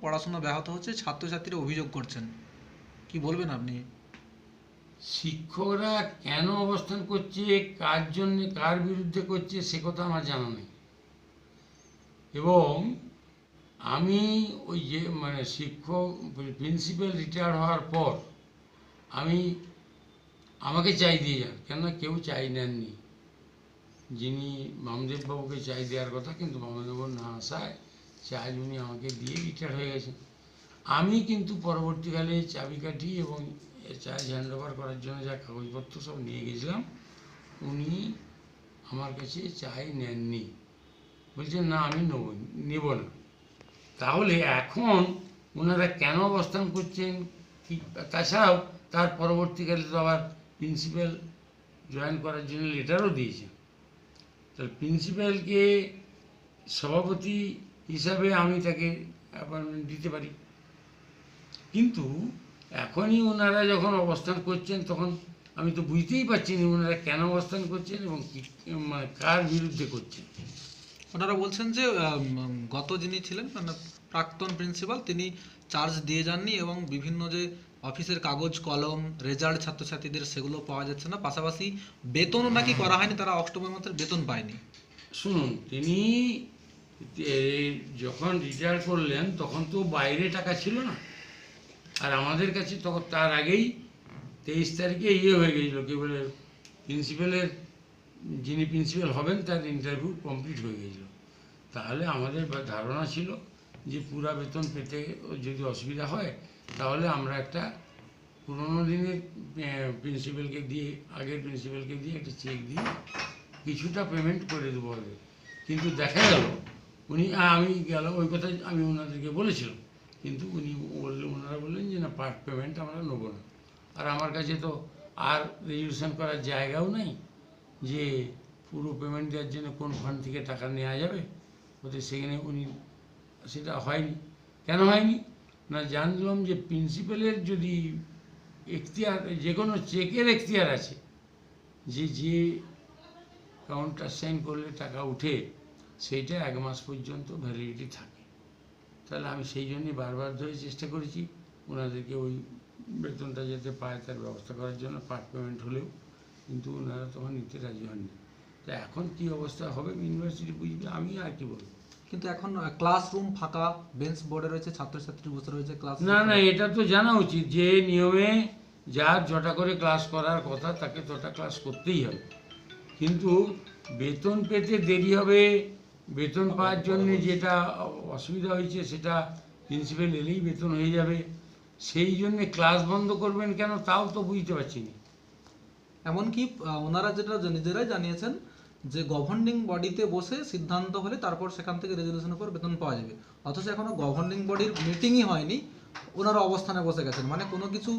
পড়াশোনা ব্যাহত হচ্ছে, ছাত্রছাত্রীরা অভিযোগ করছেন। কি বলবেন আপনি? শিক্ষকরা কেন অবস্থান করছে, কার জন্য কার বিরুদ্ধে করছে, সে কথা আমার জানা নেই। এবং আমি ওই যে মানে শিক্ষক, প্রিন্সিপাল রিটায়ার হওয়ার পর আমি আমাকে চাই দিয়ে যান, কেননা কেউ চাই নেননি। যিনি বামদেব বাবুকে চাই দেওয়ার কথা, কিন্তু বামদেব না আসায় চাই উনি আমাকে দিয়ে রিটায়ার হয়ে গেছেন আমি কিন্তু পরবর্তীকালে চাবিকাঠি এবং চার্জ হ্যান্ড ওভার করার জন্য যা কাগজপত্র সব নিয়ে গেছিলাম, উনি আমার কাছে চাই নেননি। বলছেন, না, আমি নেব নেব না। তাহলে এখন ওনারা কেন অবস্থান করছেন? কি তাছাড়াও তার পরবর্তীকালে তো আবার প্রিন্সিপাল জয়েন করার জন্য লেটারও দিয়েছেন। তাহলে প্রিন্সিপালকে সভাপতি হিসাবে আমি তাকে অ্যাপয়েন্টমেন্ট দিতে পারি। কিন্তু এখনই ওনারা যখন অবস্থান করছেন তখন আমি তো বুঝতেই পারছি না ওনারা কেন অবস্থান করছেন এবং মানে কার বিরুদ্ধে করছেন। ওনারা বলছেন যে গত যিনি ছিলেন মানে প্রাক্তন প্রিন্সিপাল তিনি চার্জ দিয়ে যাননি এবং বিভিন্ন যে অফিসের কাগজ কলম রেজাল্ট ছাত্রছাত্রীদের সেগুলো পাওয়া যাচ্ছে না। পাশাপাশি বেতনও নাকি করা হয়নি তারা অক্টোবর মাসের বেতন পায়নি। শুনুন তিনি যখন রিটায়ার করলেন, তখন তো বাইরে টাকা ছিল না। আর আমাদের কাছে তখন তার আগেই তেইশ তারিখে ইয়ে হয়ে গেছিল, কি বলে প্রিন্সিপালের যিনি প্রিন্সিপাল হবেন, তার ইন্টারভিউ কমপ্লিট হয়ে গেছিল। তাহলে আমাদের ধারণা ছিল যে পুরা বেতন পেতে যদি অসুবিধা হয়, তাহলে আমরা একটা পুরোনো দিনের প্রিন্সিপালকে দিয়ে, আগের প্রিন্সিপালকে দিয়ে একটা চেক দিয়ে কিছুটা পেমেন্ট করে দেবো কিন্তু দেখা গেল উনি আমি গেল, ওই কথা আমি ওনাদেরকে বলেছিলাম। কিন্তু উনি বললেন ওনারা বললেন যে না পার্ট পেমেন্ট আমরা নেব না। আর আমার কাছে তো আর রেজুলেশন করার জায়গাও নেই যে পুরো পেমেন্ট দেওয়ার জন্য কোন ফান্ড থেকে টাকা নেওয়া যাবে। ওদের সেখানে উনি, সেটা হয়নি। কেন হয়নি? না, জানলাম যে প্রিন্সিপালের যদি এখতিয়ার, যে কোনো চেকের এখতিয়ার আছে, যে যে কাউন্টার সাইন করলে টাকা উঠে সেইটা এক মাস পর্যন্ত ভ্যালিডিটি থাকে। তাহলে আমি সেই জন্যই বারবার ধরে চেষ্টা করেছি ওনাদেরকে ওই বেতনটা যাতে পায় তার ব্যবস্থা করার জন্য পার্ট পেমেন্ট হলেও কিন্তু ওনারা তখন নিতে রাজি হননি। তা এখন কি অবস্থা হবে ইউনিভার্সিটি বুঝবে আমি আর কি বলব? কিন্তু এখন ক্লাসরুম ফাঁকা বেঞ্চ বোর্ডে রয়েছে ছাত্রছাত্রী বসে রয়েছে ক্লাস না না এটা তো জানা উচিত যে নিয়মে যার যটা করে ক্লাস করার কথা তাকে তটা ক্লাস করতেই হবে। কিন্তু বেতন পেতে দেরি হবে বেতন পাওয়ার জন্যে যেটা অসুবিধা হয়েছে, সেটা প্রিন্সিপাল এলেই বেতন হয়ে যাবে। সেই জন্যে ক্লাস বন্ধ করবেন কেন তাও তো বুঝতে পারছি না। এমনকি ওনারা যেটা নিজেরাই জানিয়েছেন যে গভর্নিং বডিতে বসে সিদ্ধান্ত হলে তারপর সেখান থেকে রেজলিউশনের উপর বেতন পাওয়া যাবে। অথচ এখনও গভর্নিং বডির মিটিংই হয়নি। ওনারা অবস্থানে বসে গেছেন। মানে কোনো কিছু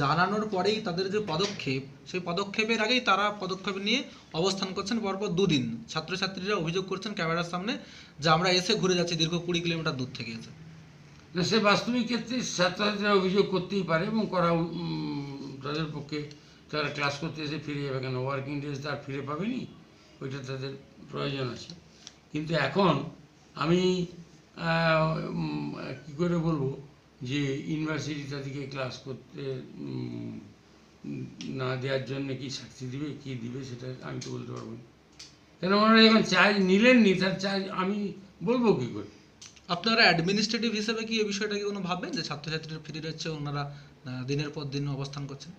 জানানোর পরেই তাদের যে পদক্ষেপ, সেই পদক্ষেপের আগেই তারা পদক্ষেপ নিয়ে অবস্থান করছেন। পরপর দুদিন ছাত্রছাত্রীরা অভিযোগ করছেন ক্যামেরার সামনে যে আমরা এসে ঘুরে যাচ্ছি, দীর্ঘ কুড়ি কিলোমিটার দূর থেকে এসে। সে বাস্তবিক ক্ষেত্রে ছাত্রছাত্রীরা অভিযোগ করতেই পারে এবং করা তাদের পক্ষে তারা ক্লাস করতে এসে ফিরে যাবে কেন? ওয়ার্কিং ডেজ তার ফিরে পাবেনি, ওইটা তাদের প্রয়োজন আছে। কিন্তু এখন আমি কি করে বলব? যে ইউনিভার্সিটি তাদেরকে ক্লাস করতে না দেওয়ার জন্য কি শাস্তি দিবে কি দিবে সেটা আমি তো বলতে পারব না। কেন ওনারা যখন চার্জ নিলেননি তার চার্জ আমি বলব কি করে? আপনারা অ্যাডমিনিস্ট্রেটিভ হিসেবে কি এই বিষয়টাকে কোনো ভাববেন যে ছাত্রছাত্রীরা ফিরে যাচ্ছে ওনারা দিনের পর দিন অবস্থান করছেন?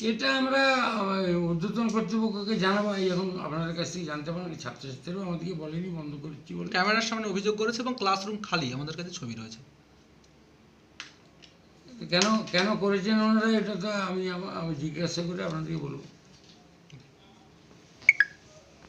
এটা আমরা আহ, কর্তৃপক্ষকে জানাব এখন আপনাদের কাছ থেকে জানতে পারেন ছাত্রছাত্রীরাও আমাদেরকে বলেনি বন্ধ করছি বলে। ক্যামেরার সামনে অভিযোগ করেছে এবং ক্লাসরুম খালি আমাদের কাছে ছবি রয়েছে। কেন কেন করেছেন ওনারা এটা তো আমি আমি জিজ্ঞাসা করে আপনাদেরকে বলব।